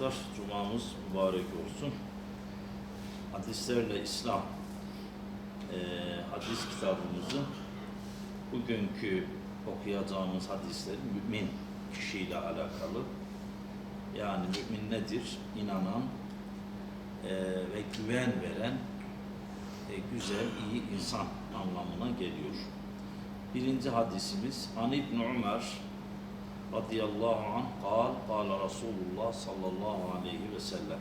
Arkadaşlar, Cuma'mız mübarek olsun. Hadislerle İslam eee, hadis kitabımızın bugünkü okuyacağımız hadisler mümin kişiyle alakalı. Yani mümin nedir? İnanan eee, ve güven veren e, güzel, iyi insan anlamına geliyor. Birinci hadisimiz An İbn Ömer radıyallahu anh kal, kal Resulullah sallallahu aleyhi ve sellem.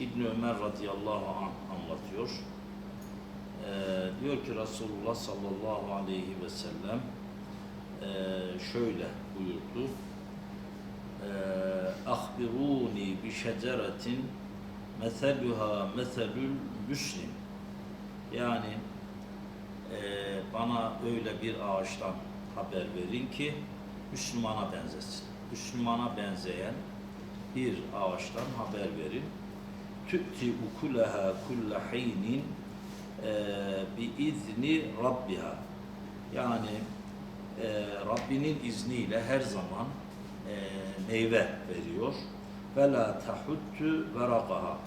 İbn Ömer radıyallahu anh anlatıyor. Ee, diyor ki Resulullah sallallahu aleyhi ve sellem ee, şöyle buyurdu. Ee, Ahbiruni bi şeceretin meseluha meselül müslim. Yani ee, bana öyle bir ağaçtan haber verin ki Müslümana benzesin. Müslümana benzeyen bir ağaçtan haber verin. Tü'ti ukulaha kulle hinin bi izni rabbiha. Yani e, Rabbinin izniyle her zaman e, meyve veriyor. Ve la tahuttu verakaha.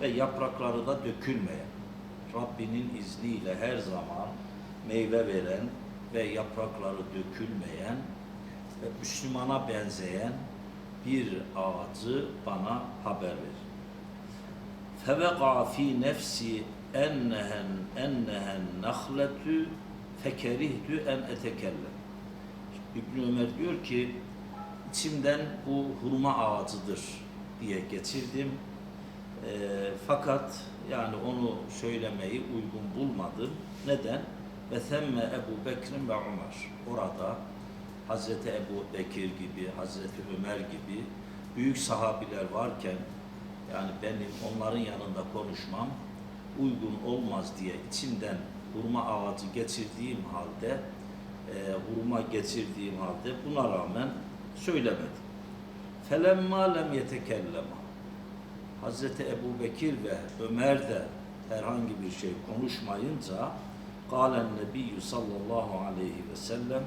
Ve yaprakları da dökülmeyen. Rabbinin izniyle her zaman meyve veren ve yaprakları dökülmeyen ve Müslümana benzeyen bir ağacı bana haber ver. Feveka fi nefsi ennehen ennehen nahletu fekerihtu en etekellem. İbn Ömer diyor ki içimden bu hurma ağacıdır diye getirdim. Eee, fakat yani onu söylemeyi uygun bulmadım. Neden? Ve semme Ebu Bekir ve Ömer. Orada Hazreti Ebu Bekir gibi, Hazreti Ömer gibi büyük sahabiler varken yani benim onların yanında konuşmam uygun olmaz diye içimden hurma ağacı geçirdiğim halde e, hurma geçirdiğim halde buna rağmen söylemedim. Felemma lem yetekellema Hazreti Ebu Bekir ve Ömer de herhangi bir şey konuşmayınca Kâlen Nebiyyü sallallahu aleyhi ve sellem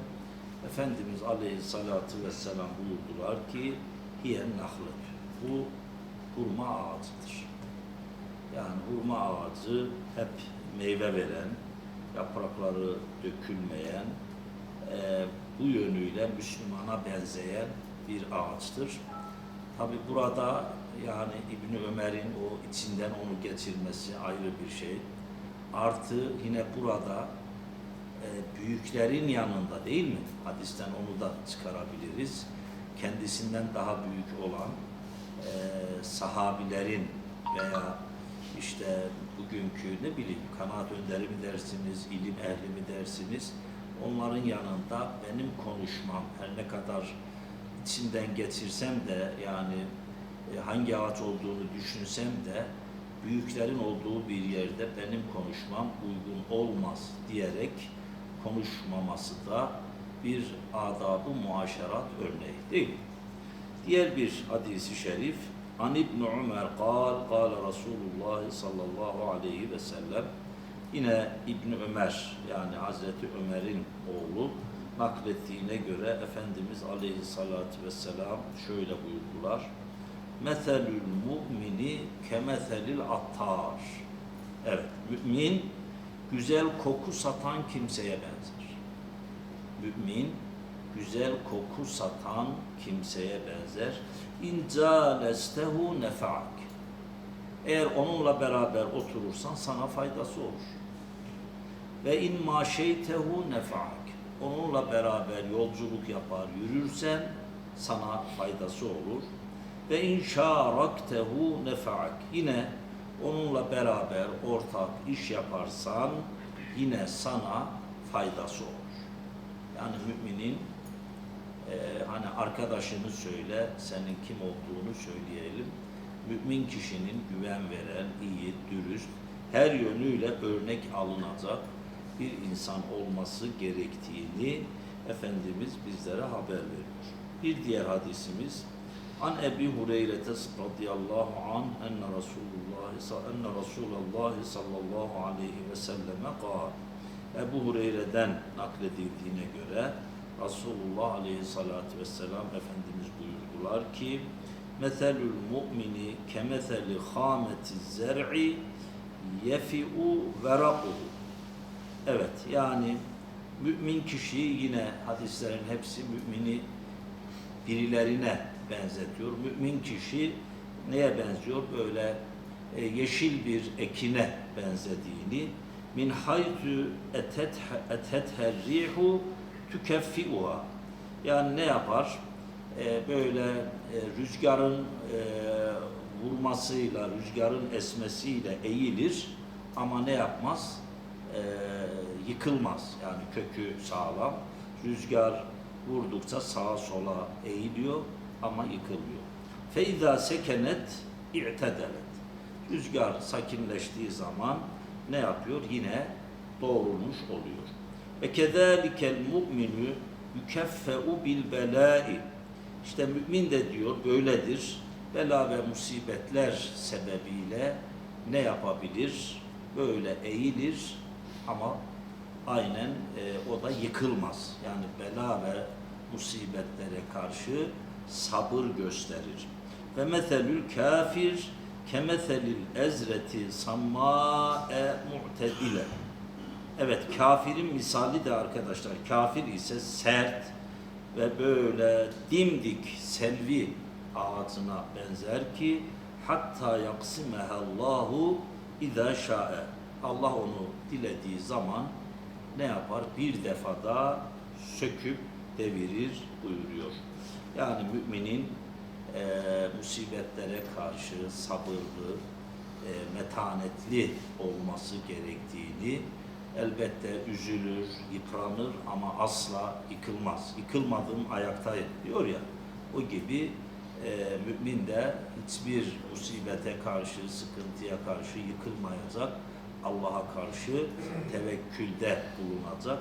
Efendimiz aleyhissalatu vesselam buyurdular ki hiyen nahlet. Bu hurma ağacıdır. Yani hurma ağacı hep meyve veren, yaprakları dökülmeyen, e, bu yönüyle Müslümana benzeyen bir ağaçtır. Tabi burada yani İbni Ömer'in o içinden onu geçirmesi ayrı bir şey. Artı yine burada e, büyüklerin yanında değil mi? Hadisten onu da çıkarabiliriz. Kendisinden daha büyük olan e, sahabilerin veya işte bugünkü ne bileyim kanaat önderi mi dersiniz, ilim ehli mi dersiniz? Onların yanında benim konuşmam her ne kadar içinden geçirsem de yani e, hangi ağaç olduğunu düşünsem de büyüklerin olduğu bir yerde benim konuşmam uygun olmaz diyerek konuşmaması da bir adabı muaşerat örneği değil mi? Diğer bir hadisi şerif An İbn Ömer kal, kal Resulullah sallallahu aleyhi ve sellem yine İbn Ömer yani Hazreti Ömer'in oğlu naklettiğine göre Efendimiz aleyhissalatu vesselam şöyle buyurdular. Meselül mu'mini kemeselil attar. Evet, mümin güzel koku satan kimseye benzer. Mümin güzel koku satan kimseye benzer. İnca lestehu nefa'ak. Eğer onunla beraber oturursan sana faydası olur. Ve in maşeytehu nefa'ak. Onunla beraber yolculuk yapar, yürürsen sana faydası olur. Ve in şaraktehu nefa'ak. Yine onunla beraber ortak iş yaparsan yine sana faydası olur. Yani müminin e, hani arkadaşını söyle, senin kim olduğunu söyleyelim. Mümin kişinin güven veren, iyi, dürüst, her yönüyle örnek alınacak bir insan olması gerektiğini Efendimiz bizlere haber veriyor. Bir diğer hadisimiz An Ebi Hureyre radıyallahu an enne Resulullah enne Resulullah sallallahu aleyhi ve selleme kal. Ebu Hureyre'den nakledildiğine göre Resulullah aleyhissalatü vesselam Efendimiz buyurdular ki meselul mu'mini kemeseli khameti zer'i yefi'u veraquhu. Evet yani mümin kişi yine hadislerin hepsi mümini birilerine benzetiyor. Mümin kişi neye benziyor? Böyle e, yeşil bir ekine benzediğini min haythu etet etether rihu tükeffiuha. Yani ne yapar? E, böyle e, rüzgarın e, vurmasıyla, rüzgarın esmesiyle eğilir ama ne yapmaz? E, yıkılmaz. Yani kökü sağlam. Rüzgar vurdukça sağa sola eğiliyor ama yıkılmıyor. Feiza sekenet i'tedelet. Rüzgar sakinleştiği zaman ne yapıyor? Yine doğrulmuş oluyor. Ve kezalikel mu'minu yukeffe'u bil belai. İşte mümin de diyor böyledir. Bela ve musibetler sebebiyle ne yapabilir? Böyle eğilir ama aynen e, o da yıkılmaz. Yani bela ve musibetlere karşı sabır gösterir. Ve meselül kafir kemeselil ezreti samma'e mu'tedile. Evet kafirin misali de arkadaşlar kafir ise sert ve böyle dimdik selvi ağacına benzer ki hatta yaksimehallahu idâ şa'e. Allah onu dilediği zaman ne yapar? Bir defada söküp devirir buyuruyor. Yani müminin e, musibetlere karşı sabırlı, e, metanetli olması gerektiğini elbette üzülür, yıpranır ama asla yıkılmaz. Yıkılmadım ayaktayım diyor ya. O gibi e, mümin de hiçbir musibete karşı, sıkıntıya karşı yıkılmayacak. Allah'a karşı tevekkülde bulunacak.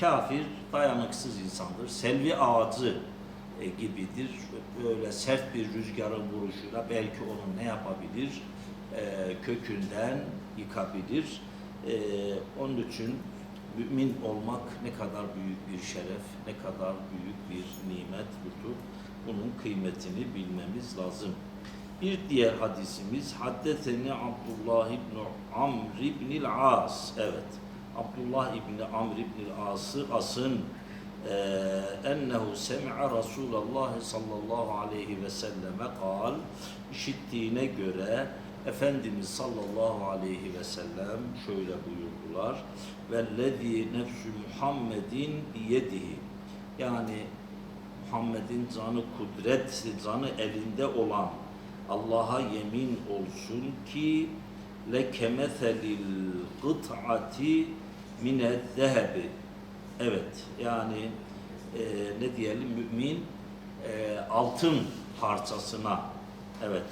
Kafir dayanıksız insandır. Selvi ağacı e, gibidir. Böyle sert bir rüzgarın vuruşuyla belki onu ne yapabilir? E, kökünden yıkabilir. E, onun için mümin olmak ne kadar büyük bir şeref, ne kadar büyük bir nimet, lütuf. Bunun kıymetini bilmemiz lazım. Bir diğer hadisimiz Haddeteni Abdullah ibn Amr ibn As. Evet. Abdullah ibn Amr ibn As'ı As'ın ennehu semi'a Resulullah sallallahu aleyhi ve selleme kal. İşittiğine göre Efendimiz sallallahu aleyhi ve sellem şöyle buyurdular. Vellezî nefsü Muhammedin biyedihi yani Muhammed'in canı kudret, canı elinde olan Allah'a yemin olsun ki lekemeselil gıt'ati mined zehebi. Evet yani e, ne diyelim mümin e, altın parçasına evet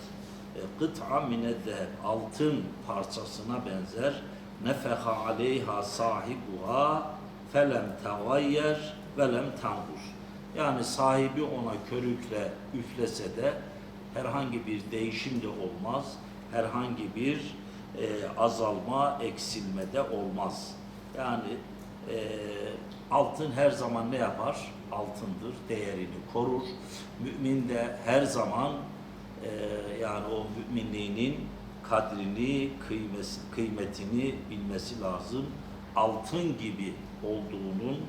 e, gıt'a mined zeheb altın parçasına benzer nefeha aleyha sahibuha felem tegayyer velem tangus yani sahibi ona körükle üflese de herhangi bir değişim de olmaz, herhangi bir e, azalma, eksilme de olmaz. Yani e, altın her zaman ne yapar? Altındır, değerini korur. Mümin de her zaman e, yani o müminliğinin kadrini, kıymesi, kıymetini bilmesi lazım. Altın gibi olduğunun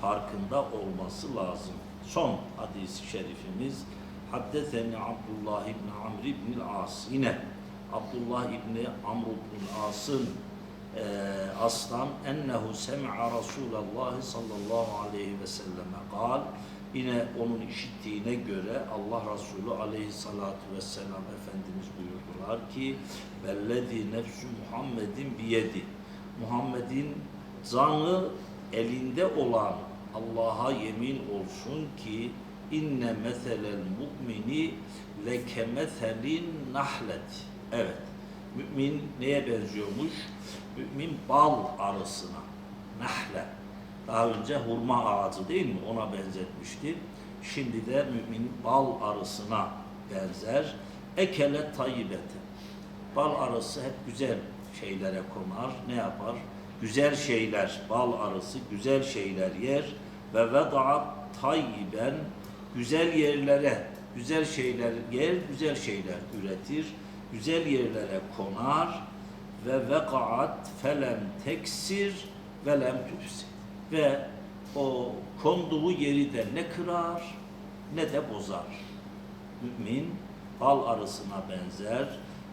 farkında olması lazım. Son hadis-i şerifimiz Haddeseni Abdullah ibn Amr ibn As. Yine Abdullah ibn Amr ibn As'ın e, aslan ennehu semi'a Resulallah sallallahu aleyhi ve selleme kal. Yine onun işittiğine göre Allah Resulü aleyhissalatu vesselam Efendimiz buyurdular ki vellezî nefsü Muhammedin biyedi. Muhammed'in canı elinde olan Allah'a yemin olsun ki inne meselel mu'mini ve kemeselin nahlet. Evet. Mümin neye benziyormuş? Mümin bal arısına. Nahle. Daha önce hurma ağacı değil mi? Ona benzetmişti. Şimdi de mümin bal arısına benzer. Ekele tayyibete. Bal arısı hep güzel şeylere konar. Ne yapar? Güzel şeyler, bal arısı güzel şeyler yer ve vedaat tayyiben güzel yerlere güzel şeyler yer, güzel şeyler üretir, güzel yerlere konar ve vekaat felem teksir ve lem tüfsi ve o konduğu yeri de ne kırar ne de bozar. Mümin bal arısına benzer,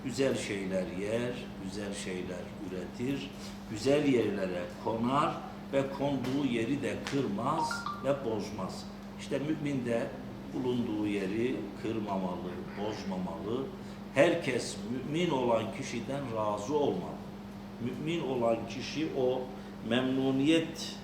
güzel şeyler yer, güzel şeyler üretir, güzel yerlere konar ve konduğu yeri de kırmaz ve bozmaz. İşte mümin de bulunduğu yeri kırmamalı, bozmamalı. Herkes mümin olan kişiden razı olmalı. Mümin olan kişi o memnuniyet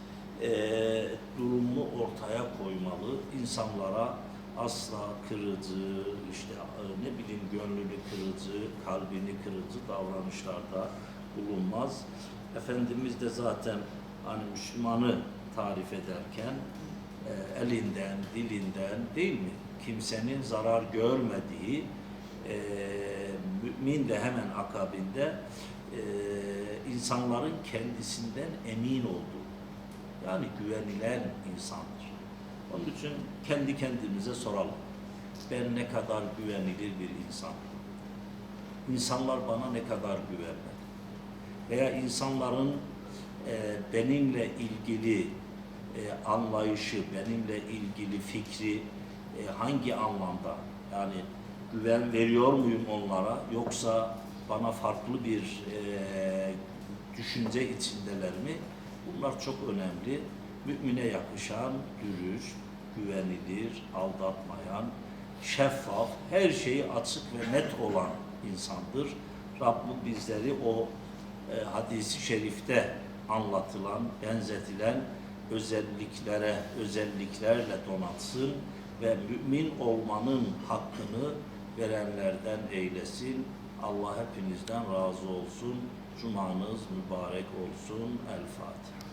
eee durumunu ortaya koymalı. İnsanlara asla kırıcı, işte e, ne bileyim gönlünü kırıcı, kalbini kırıcı davranışlarda bulunmaz. Efendimiz de zaten hani Müslümanı tarif ederken e, elinden, dilinden değil mi? Kimsenin zarar görmediği e, mümin de hemen akabinde e, insanların kendisinden emin olduğu yani güvenilen insandır. Onun için kendi kendimize soralım. Ben ne kadar güvenilir bir insanım? İnsanlar bana ne kadar güvenmeli? Veya insanların e, benimle ilgili e, anlayışı, benimle ilgili fikri e, hangi anlamda? Yani güven veriyor muyum onlara? Yoksa bana farklı bir e, düşünce içindeler mi? Bunlar çok önemli. Mümine yakışan, dürüst, güvenilir, aldatmayan, şeffaf, her şeyi açık ve net olan insandır. Rabbim bizleri o e, hadisi şerifte anlatılan, benzetilen özelliklere, özelliklerle donatsın ve mümin olmanın hakkını verenlerden eylesin. Allah hepinizden razı olsun. Cumanız mübarek olsun. El Fatiha.